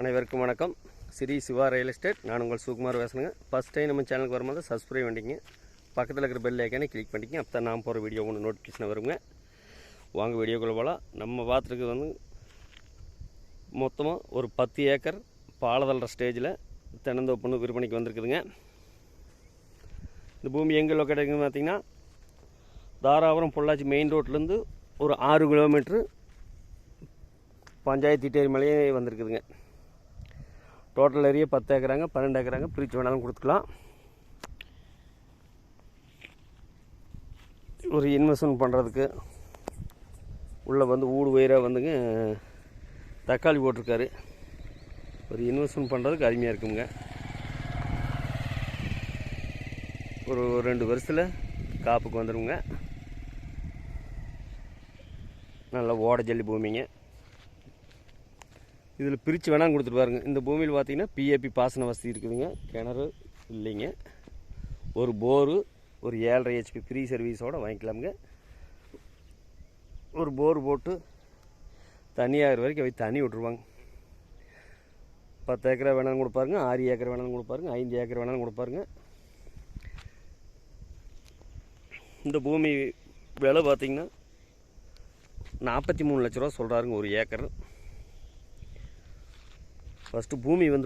அனைவருக்கும் வணக்கம். Shri Shiva real estate. நான் உங்கள் சுகுமார் பேசுகிறேங்க ஃபஸ்ட் டைம் நம்ம சேனலுக்கு வரும்போது சப்ஸ்கிரைப் பண்ணிங்க பக்கத்தில் இருக்கிற பெல் ஐக்கானே கிளிக் பண்ணிக்கங்க. அப்போ தான் நான் போகிற வீடியோ ஒன்று நோட்டிஃபிகேஷன் வருங்க. வாங்க வீடியோக்குள்ளே போகலாம் நம்ம பார்த்துருக்கு வந்து மொத்தமாக ஒரு பத்து ஏக்கர் பாலதள்ளுற ஸ்டேஜில் தென்னந்தோப்புன்னு விற்பனைக்கு வந்திருக்குதுங்க. இந்த பூமி எங்கே லொக்கேட் பார்த்திங்கன்னா தாராபுரம் பொள்ளாச்சி மெயின் ரோட்லேருந்து ஒரு ஆறு கிலோமீட்ரு பஞ்சாயத்து டேரி மலையே வந்திருக்குதுங்க. டோட்டல் ஏரியா பத்து ஏக்கராங்க பன்னெண்டு ஏக்கராங்க. பிரித்து வேணாலும் கொடுத்துக்கலாம். ஒரு இன்வெஸ்ட்மெண்ட் பண்ணுறதுக்கு உள்ளே வந்து ஊடு உயிராக வந்துங்க தக்காளி போட்டிருக்காரு. ஒரு இன்வெஸ்ட்மெண்ட் பண்ணுறதுக்கு அருமையாக இருக்குங்க. ஒரு ரெண்டு வருஷத்தில் காப்புக்கு வந்துடுங்க நல்லா ஓட ஜல்லி பூமிங்க. இதில் பிரித்து வேணாலும் கொடுத்துட்டு பாருங்க. இந்த பூமியில் பார்த்தீங்கன்னா பிஏபி பாசன வசதி இருக்குதுங்க. கிணறு இல்லைங்க. ஒரு போரு ஒரு ஏழரை ஹெச்பி ஃப்ரீ சர்வீஸோடு வாங்கிக்கலாமுங்க. ஒரு போர் போட்டு தனியாகிற வரைக்கும் அவை தண்ணி விட்ருவாங்க பத்து ஏக்கரை வேணாலும் கொடுப்பாருங்க ஆறு ஏக்கர் வேணாலும் கொடுப்பாருங்க ஐந்து ஏக்கர் வேணாலும் கொடுப்பாருங்க இந்த பூமி விலை பார்த்தீங்கன்னா நாற்பத்தி மூணு லட்ச ரூபா சொல்கிறாருங்க ஒரு ஏக்கர். ஃபஸ்ட்டு பூமி வந்து